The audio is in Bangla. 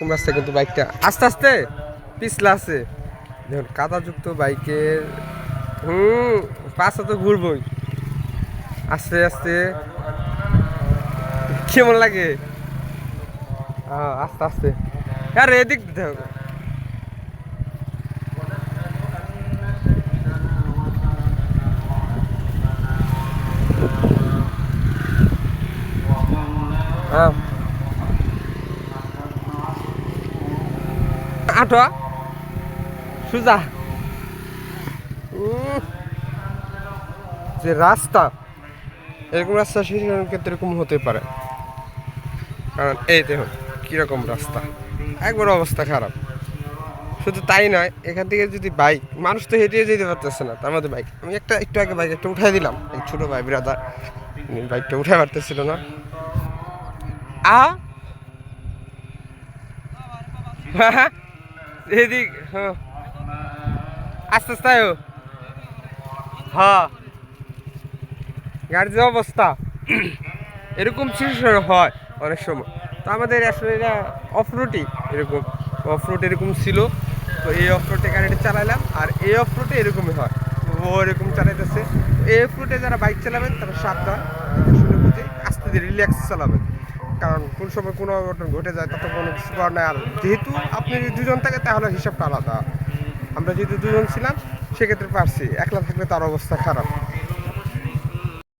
এরকম রাস্তায় কিন্তু বাইকটা আস্তে আস্তে পিছলা আছে। দেখুন, কাদাযুক্ত বাইকের, হুম, পাশে তো ঘুরবই। আস্তে আস্তে, কেমন লাগে? আস্তে আস্তে। আরে, এদিক হবে হ্যাঁ আটো। সুজা। যে রাস্তা, এরকম রাস্তা সেই ক্ষেত্রে এরকম হতে পারে। কারণ এই দেখুন, কীরকম রাস্তা। একবার অবস্থা খারাপ। শুধু তাই নয়, এখান থেকে যদি বাইক মানুষ তো হেঁটে যেতে পারতেছে না, তার মধ্যে বাইক আমি একটা, একটু আগে বাইক একটা উঠাই দিলাম, এই ছোটো ভাই ব্রাদার বাইকটা উঠে পারতেছিল না। আ? এদিক আস্তে আস্তে হ্যাঁ গাড়ির যে অবস্থা, এরকম সিচুয়েশন হয় অনেক সময়। তো আমাদের আসলে এটা অফ রুটই এরকম। অফ রুট এরকম ছিল, তো এই অফ রুটে গাড়িটা চালাইলাম, আর এই অফ রুটে এরকমই হয়। ও এরকম চালাইতেছে। এই অফ রুটে যারা বাইক চালাবেন, তারা সাবধান শুনে বুঝে আস্তে রিল্যাক্স চালাবেন। কারণ কোন সময় কোনো অঘটন ঘটে যায়, তত কোনো কিছু করার নাই। আর যেহেতু আপনি যদি দুজন থাকে, তাহলে হিসাবটা আলাদা। আমরা যেহেতু দুজন ছিলাম, সেক্ষেত্রে পারছি। একলা থাকলে তার অবস্থা খারাপ।